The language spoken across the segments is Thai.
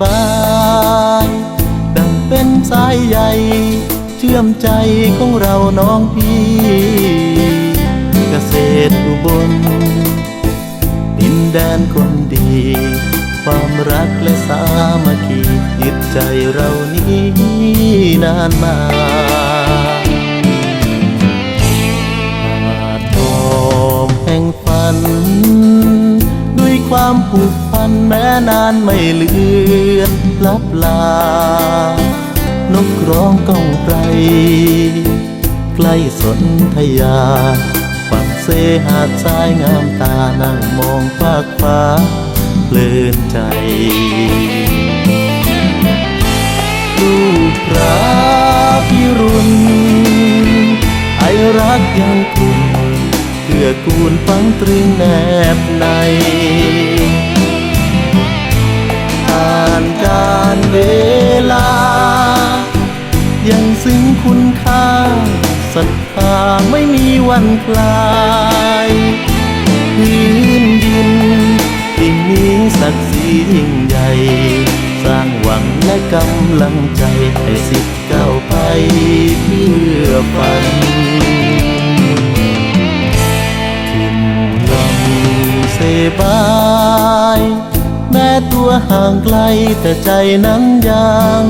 บายดังเป็นสายใยเชื่อมใจของเราน้องพี่เกษตรอุบลดินแดนคนดี ความรักและสามัคคียึดใจเรานี้นานมาหาดทองแห่งฝัน ด้วยความผูก นานไม่เลือนลับลานกร้องก้องไกลใกล้สนธยาฝั่งเซหาดทรายงามตานั่งมองฟากฟ้าเพลินใจลูกพระพิรุณไอรักยังคุณเพื่อกูลฟังตรึงแนบในานการเวลา ยังซึ้งคุณค่าศรัทธาไม่มีวันคลายพื้นดินที่มีศักดิ์ศรียิ่งใหญ่ สร้างหวังและกำลังใจให้สิทธิ์ก้าวไปเพื่อฝัน แม้ตัวห่างไกลแต่ใจนั้นยัง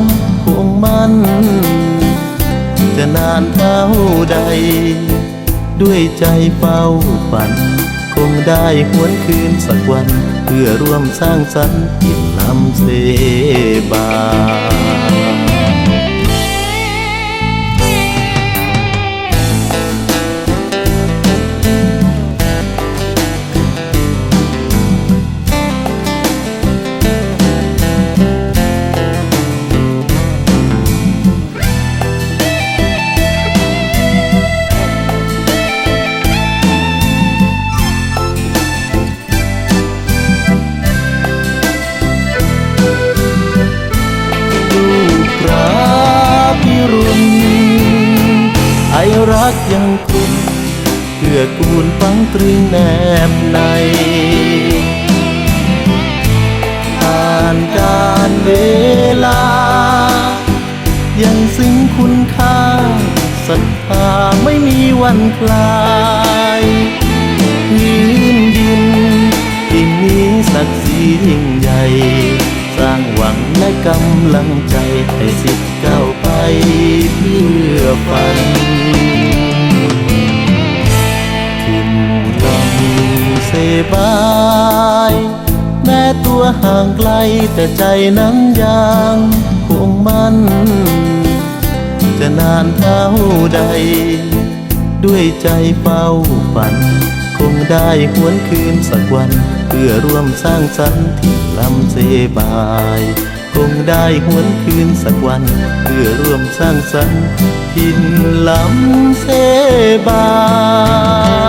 คงมันจะนานเท่าใด ด้วยใจเฝ้าฝัน คงได้หวนคืนสักวัน เพื่อร่วมสร้างสรรค์อินลำเส รุณไอรักยังคุณเพื่อกูลฟังตรึงแนบในผ่านการเวลา ยังซึ้งคุณค่าศรัทธาไม่มีวันคลายพื้นดินที่มีศักดิ์ศรียิ่งใหญ่ สร้างหวังและกำลังใจให้สิทธิ์ก้า เพื่อฝันทินลำเสบาย แม้ตัวห่างไกลแต่ใจนั้นยังคงมั่น จะนานเท่าใด ด้วยใจเฝ้าฝัน คงได้หวนคืนสักวัน เพื่อร่วมสร้างสรรค์ที่ลำเสบาย คงได้หวนคืนสักวัน เพื่อร่วมสร้างสรรค์ทินลำเสบา